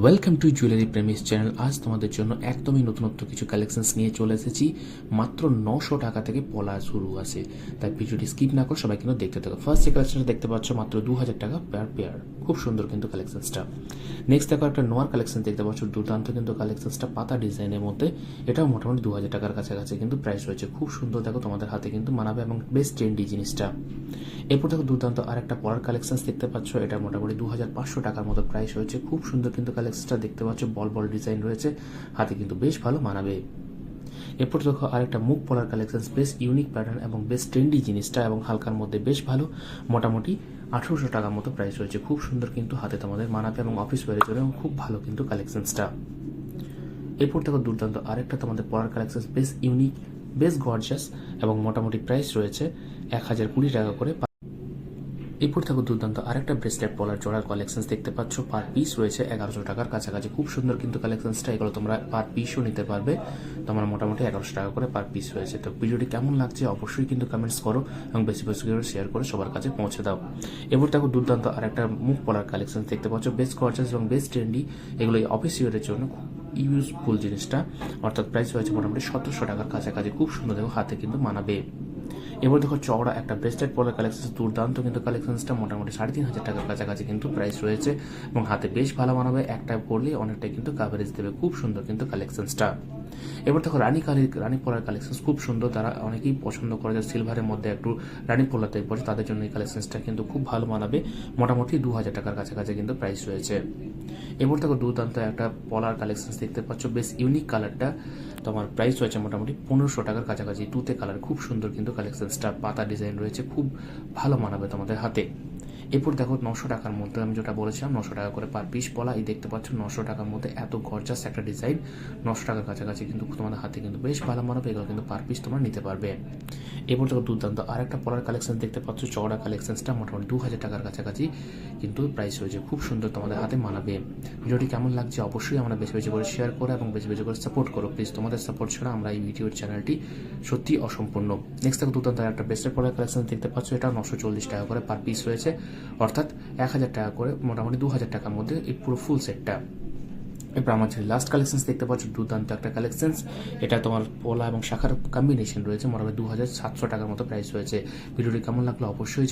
Welcome to jewellery premise channel আজ তোমাদের জন্য একদমই নতুনত্ব কিছু কালেকশনস নিয়ে চলে এসেছি। মাত্র নশো টাকা থেকে পলা শুরু আছে। তাই ভিডিওটি স্কিপ না করে সবাই কিন্তু দেখতে থাকো। ফার্স্ট যে কালেকশনটা দেখতে পাচ্ছ, মাত্র দু হাজার টাকা পেয়ার পেয়ার খুব সুন্দর কিন্তু কালেকশনসটা নেক্সট দেখো একটা নোয়ার কালেকশন দেখতে পাচ্ছ, দুর্দান্ত কিন্তু কালেকশনসটা পাতা ডিজাইনের মধ্যে। এটাও মোটামুটি দু হাজার টাকার কাছাকাছি কিন্তু প্রাইস রয়েছে। খুব সুন্দর দেখো, তোমাদের হাতে কিন্তু মানাবে এবং বেশ ট্রেন্ডি জিনিসটা। এরপর দেখো দুর্দান্ত আর একটা পড়ার কালেকশন দেখতে পাচ্ছ, এটা মোটামুটি দু হাজার পাঁচশো টাকার মতো প্রাইস হয়েছে খুব সুন্দর কিন্তু কালেকশনটা দেখতে পাচ্ছ বল বল ডিজাইন রয়েছে, হাতে কিন্তু বেশ ভালো মানাবে। এরপর দেখো আরেকটা মুখ পলার কালেকশন বেশ ইউনিক প্যাটার্ন এবং বেশ ট্রেন্ডি জিনিসটা এবং হালকার মধ্যে বেশ ভালো, মোটামুটি আঠারোশো টাকার মতো প্রাইস রয়েছে। খুব সুন্দর কিন্তু হাতে তোমাদের মানাবে এবং অফিস ওয়ারের জন্য খুব ভালো কিন্তু কালেকশনসটা এরপর দেখো দুর্দান্ত আরেকটা তোমাদের পলার কালেকশন বেশ ইউনিক বেশ গর্জাস এবং মোটামুটি প্রাইস রয়েছে এক হাজার কুড়ি টাকা করে। এরপর থাকো দুর্দান্ত আরেকটা ব্রেসলেট পলার জোড়ার কালেকশন দেখতে পাচ্ছ। পার পিস রয়েছে এগারোশো টাকার কাছাকাছি। খুব সুন্দর কিন্তু কালেকশনসটা এগুলো তোমরা পার পিসও নিতে পারবে। তোমার মোটামুটি এগারোশো টাকা করে পার পিস রয়েছে। তো ভিডিওটি কেমন লাগছে অবশ্যই কিন্তু কমেন্টস করো এবং বেশি বেশি করে শেয়ার করে সবার কাছে পৌঁছে দাও। এরপর দেখো দুর্দান্ত আরেকটা মুখ পলার কালেকশন দেখতে পাচ্ছ। বেস্ট গর্জাস এবং বেস্ট ট্রেন্ডি এগুলো অফিস ইউরের জন্য খুব ইউজফুল জিনিসটা। অর্থাৎ প্রাইস হয়েছে মোটামুটি সতেরোশো টাকার কাছাকাছি। খুব সুন্দর দেখো, হাতে কিন্তু মানাবে। এবার দেখো চওড়া একটা ব্রেসলেট পলার কালেকশন দুর্দান্ত কিন্তু কালেকশনসটা মোটামুটি সাড়ে তিন হাজার টাকার কাছাকাছি কিন্তু প্রাইস রয়েছে এবং হাতে বেশ ভালো মানাবে। একটা পরলে অনেকটাই কিন্তু কাভারেজ দেবে। খুব সুন্দর কিন্তু কালেকশনসটা এবার দেখো রানী কালি রানী পলার কালেকশন খুব সুন্দর। তারা অনেকেই পছন্দ করে যে সিলভারের মধ্যে একটু রানী পলার টাইপ পড়ে তাদের জন্য এই কালেকশনসটা কিন্তু খুব ভালো মানাবে। মোটামুটি দু হাজার টাকার কাছাকাছি কিন্তু প্রাইস রয়েছে। এবার দেখো দুর্দান্ত একটা পলার কালেকশন দেখতে পাচ্ছ। বেশ ইউনিক কালারটা তোমার প্রাইস রয়েছে মোটামুটি পনেরোশো টাকার কাছাকাছি। তুতে কালার খুব সুন্দর কিন্তু কালেকশনসটা পাতা ডিজাইন রয়েছে খুব ভালো মানাবে তোমাদের হাতে। এরপর দেখো নশো টাকার মধ্যে আমি যেটা বলেছিলাম, নশো টাকা করে পার পিস পলা। এই দেখতে পাচ্ছ নশো টাকার মধ্যে এত গর্জাস একটা ডিজাইন নশো টাকার কাছাকাছি কিন্তু তোমাদের হাতে কিন্তু বেশ ভালো মানাবে এগুলো কিন্তু পার পিস তোমরা নিতে পারবে। এরপর দেখো দুর্দান্ত আরেকটা পলার কালেকশন দেখতে পাচ্ছ, চওড়া কালেকশনসটা মোটামুটি দু হাজার টাকার কাছাকাছি কিন্তু প্রাইস হয়েছে, খুব সুন্দর তোমাদের হাতে মানাবে। ভিডিওটি কেমন লাগছে অবশ্যই আমরা বেশি বেশি করে শেয়ার করো এবং বেশি বেশি করে সাপোর্ট করো। প্লিজ তোমাদের সাপোর্ট ছাড়া আমরা এই ভিডিওর চ্যানেলটি সত্যি অসম্পূর্ণ। নেক্সট দেখো দুর্দান্ত একটা বেস্টের পলার কালেকশন দেখতে পাচ্ছ, এটা নশো চল্লিশ টাকা করে পার পিস রয়েছে অর্থাৎ এক হাজার টাকা করে মোটামুটি দু হাজার টাকার মধ্যে এই পুরো ফুল সেটটা এরপর আমার যে লাস্ট কালেকশন দেখতে পাচ্ছ, দুর্দান্ত একটা কালেকশন এটা তোমার পোলা এবং শাখার কম্বিনেশন রয়েছে, মোটামুটি দু হাজার সাতশো টাকার মতো প্রাইস রয়েছে ভিডিওটি কেমন লাগল অবশ্যই।